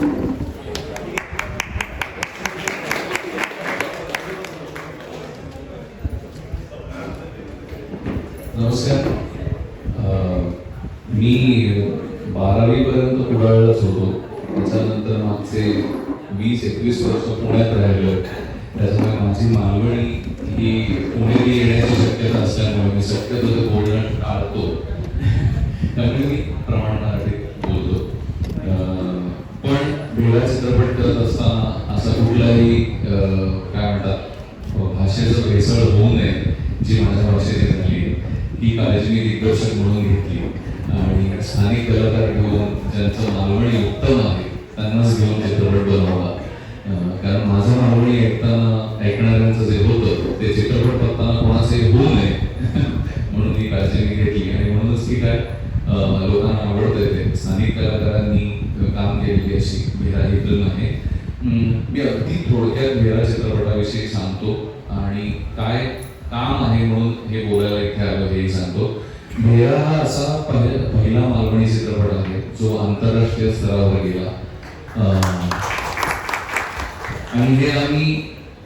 नमस्कार. अं, मी बारावीपर्यंत कुडाळलाच होतो. त्याच्यानंतर मागचे वीस एकवीस वर्ष पुण्यात राहिलो. त्याच्यामुळे माझी मालवणी ही पुणेरी येण्याची शक्यता असल्यामुळे मी शक्यतो ते बोलणं टाळतो. त्यामुळे मी प्रमाणात पण चित्रपट करत असताना असा कुठलाही काय म्हणतात भाषेचं भेसळ होऊ नये जी माझ्या भाषेत झाली ही काळजी मी दिग्दर्शक म्हणून घेतली. आणि स्थानिक कलाकार घेऊन ज्यांचं मालवणी उत्तम आहे त्यांनाच घेऊन चित्रपट बनवला अं, कारण माझं मालवणी ऐकताना ऐकणाऱ्यांचं जे होतं ते चित्रपट बघताना कोणाचे होऊ नये म्हणून ही काळजी मी घेतली आणि म्हणूनच की काय अं, लोकांना आवडतं ते स्थानिक कलाकारांनी काम केलेली अशी भेरा ही फिल्म आहे हम्म, मी अगदी थोडक्यात भेरा चित्रपटाविषयी सांगतो आणि काय काम आहे म्हणून हे बोलायला इथे आलो हेही सांगतो. भेरा हा असा पहिला मालवणी चित्रपट आहे जो आंतरराष्ट्रीय स्तरावर गेला. आणि हे आम्ही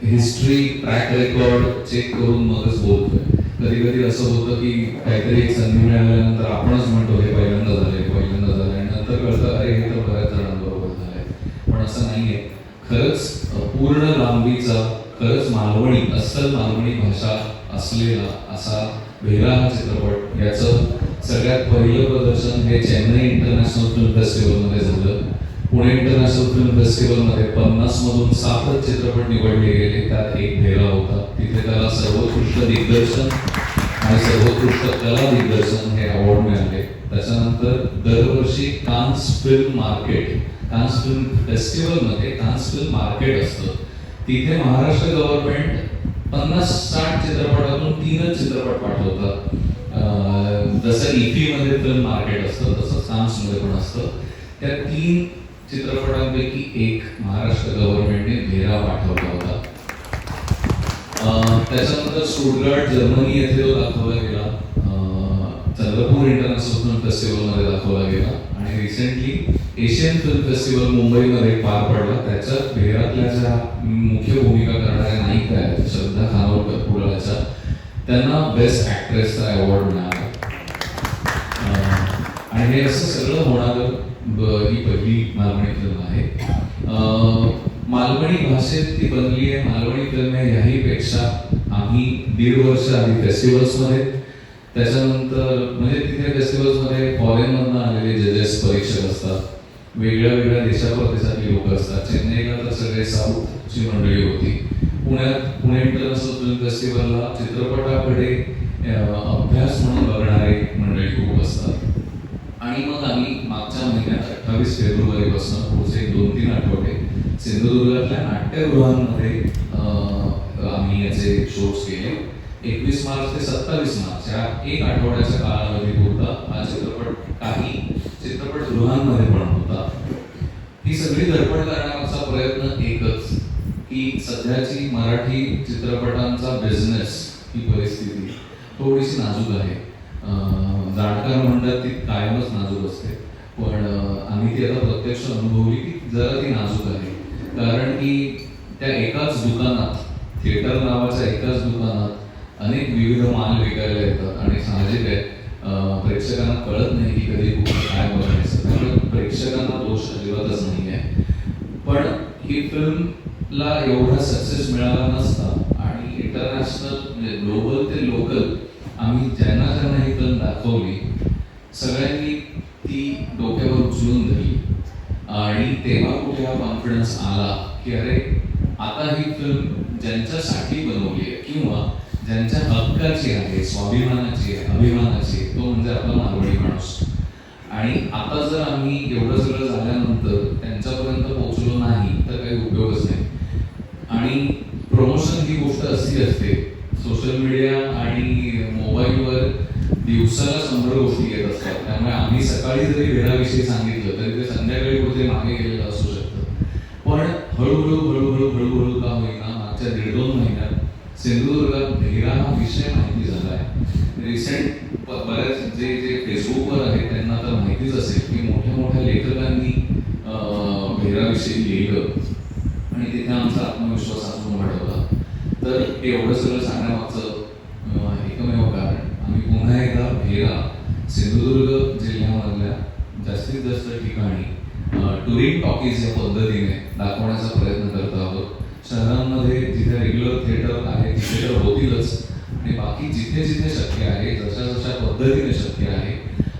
हिस्ट्री ट्रॅक रेकॉर्ड चेक करून मगच बोलतोय. कधी कधी असं होतं की काहीतरी एक संधी मिळाल्यानंतर आपणच म्हणतो हे पहिल्यांदा झालंय पहिल्यांदा झालंय. आणि नंतर कळतं अरे हे तर बऱ्याच जणांबरोबर झालंय. पण असं नाहीये. खरंच पूर्ण लांबीचा खरंच मालवणी अस्सल मालवणी भाषा असलेला असा भेरा हा चित्रपट याचं सगळ्यात पहिलं प्रदर्शन हे चेन्नई इंटरनॅशनल फिल्म फेस्टिवलमध्ये झालं. पुणे इंटरनॅशनल फिल्म फेस्टिवलमध्ये पन्नासमधून सातच चित्रपट निवडले गेले. त्यात एक भेरा होता. तिथे त्याला सर्वोत्कृष्ट दिग्दर्शन आणि सर्वोत्कृष्ट कला दिग्दर्शन हे अवॉर्ड मिळाले. त्याच्यानंतर दरवर्षी Cannes film market Cannes film फेस्टिवलमध्ये कान्स फिल्म मार्केट असतं. तिथे महाराष्ट्र गव्हर्नमेंट पन्नास साठ चित्रपटातून तीनच चित्रपट पाठवतात. जसं इफीमध्ये फिल्म मार्केट असतं तसं कान्समध्ये पण असतं. त्या तीन चित्रपटांपैकी एक महाराष्ट्र गव्हर्नमेंटने भेरा पाठवला होता. त्याच्यानंतर स्टुटगार्ट जर्मनी येथे तो दाखवला गेला. चंद्रपूर इंटरनॅशनल फिल्म फेस्टिवलमध्ये दाखवला गेला. आणि रिसेंटली एशियन फिल्म फेस्टिवल मुंबईमध्ये पार पडला. त्याच्यात भेरातल्या ज्या मुख्य भूमिका करणाऱ्या नायिका आहेत श्रद्धा खानोलकर कुडाळच्या त्यांना बेस्ट ॲक्ट्रेसचा अवॉर्ड मिळाला. आणि हे असं सगळं होणारं ही पहिली मालवणी फिल्म आहे. मालवणी भाषेत ती बनली आहे. मालवणी फिल्म आहे ह्याही पेक्षा आम्ही दीड वर्ष आधी फेस्टिवल्समध्ये त्याच्यानंतर म्हणजे तिथे फेस्टिवल्समध्ये फॉरेनमधनं आलेले जजेस परीक्षक असतात वेगळ्या वेगळ्या देशाप्रदेशातली लोक असतात. चेन्नईला तर सगळे साऊथची मंडळी होती. पुण्यात पुणे इंटरनॅशनल फिल्म फेस्टिवलला चित्रपटाकडे अभ्यास म्हणून बघणारे मंडळी खूप असतात. आणि मग आम्ही मागच्या महिन्यात अठ्ठावीस फेब्रुवारीपासून पुढचे दोन तीन आठवडे सिंधुदुर्गातल्या नाट्यगृहांमध्ये आम्ही याचे शोज केले. एकवीस मार्च ते सत्तावीस मार्च या एक आठवड्याच्या कालावधी होता हा चित्रपट काही चित्रपटगृहांमध्ये पण होता. ही सगळी धडपड करण्याचा प्रयत्न एकच की सध्याची मराठी चित्रपटांचा बिझनेस ही परिस्थिती थोडीशी नाजूक आहे. जाणकार म्हणतात ती कायमच नाजूक असते. पण आम्ही ती आता प्रत्यक्ष अनुभवली की जरा ती नाजूक आहे. कारण की त्या एकाच दुकानात थिएटर नावाच्या एकाच दुकानात अनेक विविध माल विकायला येतात आणि साहजिक आहे. प्रेक्षकांना कळत नाही की कधी कुठं काय बघायचं त्यामुळे प्रेक्षकांना दोष अजिबातच नाही आहे. पण ही फिल्मला एवढा सक्सेस मिळाला नसता आणि इंटरनॅशनल म्हणजे ग्लोबल ते लोकल आम्ही ज्यांना ज्यांना ही फिल्म दाखवली सगळ्यांनी ती डोक्यावर उचलून धरली आणि तेव्हा कुठे हा कॉन्फिडन्स आला की अरे आता ही फिल्म ज्यांच्यासाठी बनवली आहे किंवा ज्यांच्या हक्काची आहे स्वाभिमानाची आहे अभिमानाची आहे तो म्हणजे आपला मालवणी माणूस. आणि आता जर आम्ही एवढं सगळं झाल्यानंतर त्यांच्यापर्यंत पोहोचलो नाही तर काही उपयोगच नाही. आणि प्रमोशन ही गोष्ट अशी असते सोशल मीडिया आणि मोबाईलवर दिवसाला शंभर गोष्टी येत असतात. त्यामुळे आम्ही सकाळी जरी वेळाविषयी सांगितलं तरी ते संध्याकाळी कुठे मागे गेलेलं सिंधुदुर्गात भेरा हा विषय माहिती झाला आहे. रिसेंट बऱ्याच जे जे फेसबुकवर आहेत त्यांना तर माहितीच असेल की मोठ्या मोठ्या लेखकांनी भेराविषयी लिहिलं. आणि तिथे आमचा आत्मविश्वास अजून वाढवला. तर एवढं सगळं सांगण्यामागचं एकमेव कारण आम्ही पुन्हा एकदा भेरा सिंधुदुर्ग जिल्ह्यामधल्या जास्तीत जास्त ठिकाणी टुरिंग टॉकीज या पद्धतीने दाखवण्याचा प्रयत्न करत आहोत. शहरांमध्ये जिथे रेग्युलर थिएटर आहे तिथे तर होतीलच. आणि बाकी जिथे जिथे शक्य आहे जशा जशा पद्धतीने शक्य आहे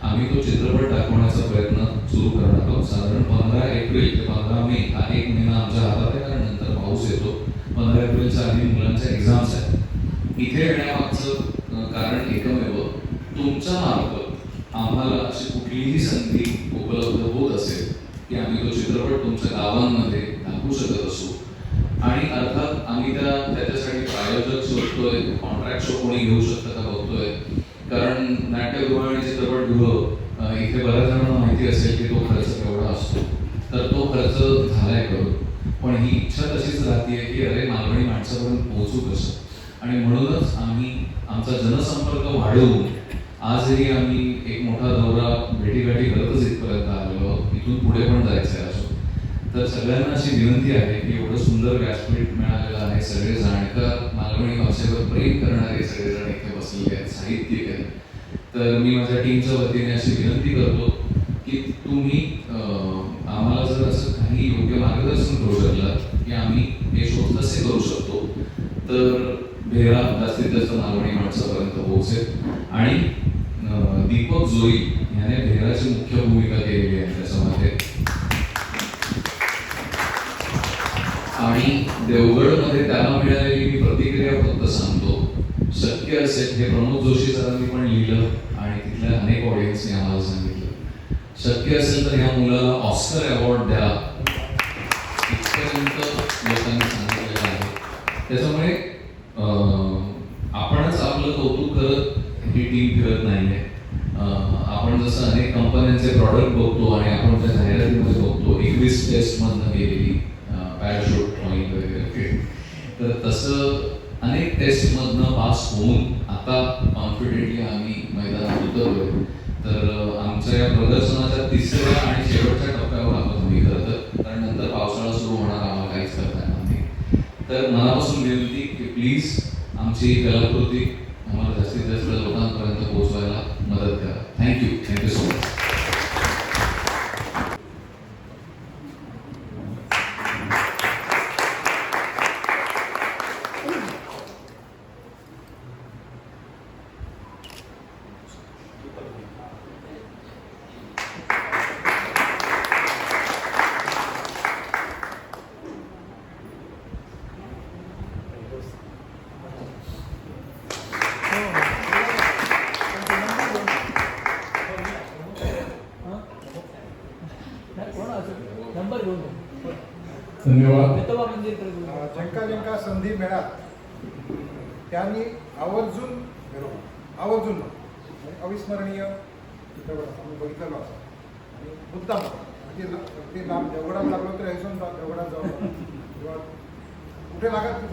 आम्ही तो चित्रपट दाखवण्याचा प्रयत्न सुरू करणार आहोत. साधारण पंधरा एप्रिल ते पंधरा मे हा एक महिना आमच्या हातात आहे कारण नंतर पाऊस येतो. पंधरा एप्रिलच्या आधी मुलांच्या एक्झाम्स आहेत. इथे येण्यामागचं कारण एकमेव तुमच्या मार्फत आम्हाला अशी कुठलीही संधी उपलब्ध होत असेल की आम्ही तो चित्रपट तुमच्या गावांमध्ये दाखवू शकत असू. आणि अर्थात आम्ही त्या त्याच्यासाठी प्रायोजक शोधतोय कॉन्ट्रॅक्ट शो कोणी घेऊ शकतं का बघतोय. कारण नाट्यगृह आणि चित्रपटगृह इथे बऱ्याच जणांना माहिती असेल की तो खर्च केवढा असतो. तर तो खर्च झालाय करून. पण ही इच्छा तशीच राहते की अरे मालवणी माणसापर्यंत पोहोचू कसं? आणि म्हणूनच आम्ही आमचा जनसंपर्क वाढवून आजही आम्ही एक मोठा दौरा भेटीगाठी करतच इथपर्यंत आलेलो इथून पुढे पण जायचं आहे तर सगळ्यांना अशी विनंती आहे की एवढं सुंदर व्यासपीठ मिळालेलं आहे सगळे तर मालवणी भाषेवर प्रेम करणारे सगळेजण इथे बसलेले आहेत साहित्यिक आहेत तर मी माझ्या टीमच्या वतीने अशी विनंती करतो की तुम्ही आम्हाला जर असं काही योग्य मार्गदर्शन करू शकलात की आम्ही हे शोध कसे करू शकतो तर भेरा जास्तीत जास्त मालवणी माणसापर्यंत पोहोचेल. आणि दीपक जोई याने भेराची मुख्य भूमिका केलेली आहे. आणि देवगडमध्ये त्याला मिळालेली मी प्रतिक्रिया फक्त सांगतो शक्य असेल हे प्रमोद जोशी सरांनी पण लिहिलं आणि तिथल्या अनेक ऑडियन्सने आम्हाला सांगितलं. शक्य असेल तर ह्या मुलाला ऑस्कर अवॉर्ड द्या. इथपर्यंत लोकांनी सांगितलेलं आहे. त्याच्यामुळे आपणच आपलं कौतुक करत ही टीम फिरत नाही आहे आपण जसं अनेक कंपन्यांचे प्रॉडक्ट बघतो आणि आपण त्या जाहिरातीमध्ये बघतो एकवीस टेस्टमधनं गेलेली पॅराशूट तर तसं अनेक टेस्टमधनं पास होऊन आता कॉन्फिडेंटली आम्ही मैदानात उतरलोय. तर आमच्या या प्रदर्शनाच्या तिसऱ्या आणि शेवटच्या टप्प्यावर आहोत आम्ही खरं तर कारण नंतर पावसाळा सुरू होणार आम्हाला काहीच करता येणार नाही. तर मनापासून विनंती की प्लीज आमची ही कलाकृती आम्हाला जास्तीत जास्त लोकांपर्यंत पोहोचवायला मदत करा. Thank you thank you so much number घेऊन ये. धन्यवाद. ज्यांका ज्यांका संधी मिळात त्यांनी आवर्जून आवर्जून म्हणजे अविस्मरणीय चित्रपट. आम्ही बघितलेलो असं. आणि मुद्दाम. म्हणजे ते लांब देवगडात लागलो तर हैसून देवगडात जाऊ किंवा कुठे लागत